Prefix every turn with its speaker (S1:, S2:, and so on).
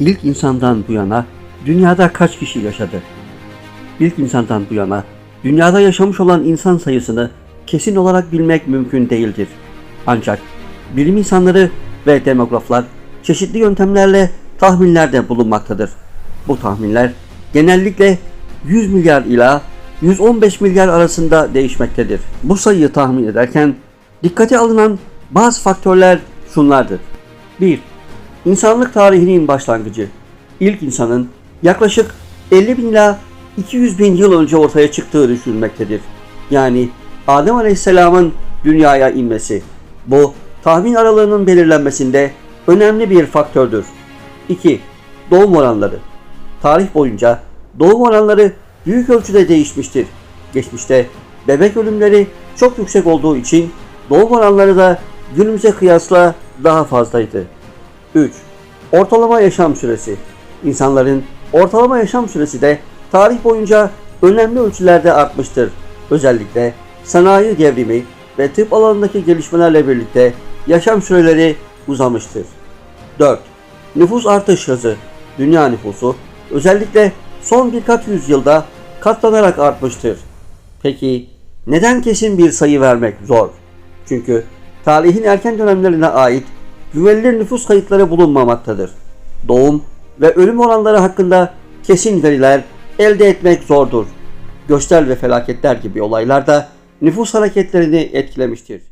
S1: İlk insandan bu yana dünyada kaç kişi yaşadı? İlk insandan bu yana dünyada yaşamış olan insan sayısını kesin olarak bilmek mümkün değildir. Ancak bilim insanları ve demograflar çeşitli yöntemlerle tahminlerde bulunmaktadır. Bu tahminler genellikle 100 milyar ila 115 milyar arasında değişmektedir. Bu sayıyı tahmin ederken dikkate alınan bazı faktörler şunlardır. 1. İnsanlık tarihinin başlangıcı. İlk insanın yaklaşık 50 bin ila 200 bin yıl önce ortaya çıktığı düşünülmektedir. Yani Adem Aleyhisselam'ın dünyaya inmesi. Bu tahmin aralığının belirlenmesinde önemli bir faktördür. 2. Doğum oranları. Tarih boyunca doğum oranları büyük ölçüde değişmiştir. Geçmişte bebek ölümleri çok yüksek olduğu için doğum oranları da günümüze kıyasla daha fazlaydı. 3. Ortalama yaşam süresi. İnsanların ortalama yaşam süresi de tarih boyunca önemli ölçülerde artmıştır. Özellikle sanayi devrimi ve tıp alanındaki gelişmelerle birlikte yaşam süreleri uzamıştır. 4. Nüfus artış hızı. Dünya nüfusu özellikle son birkaç yüzyılda katlanarak artmıştır. Peki neden kesin bir sayı vermek zor? Çünkü tarihin erken dönemlerine ait güvenilir nüfus kayıtları bulunmamaktadır. Doğum ve ölüm oranları hakkında kesin veriler elde etmek zordur. Göçler ve felaketler gibi olaylar da nüfus hareketlerini etkilemiştir.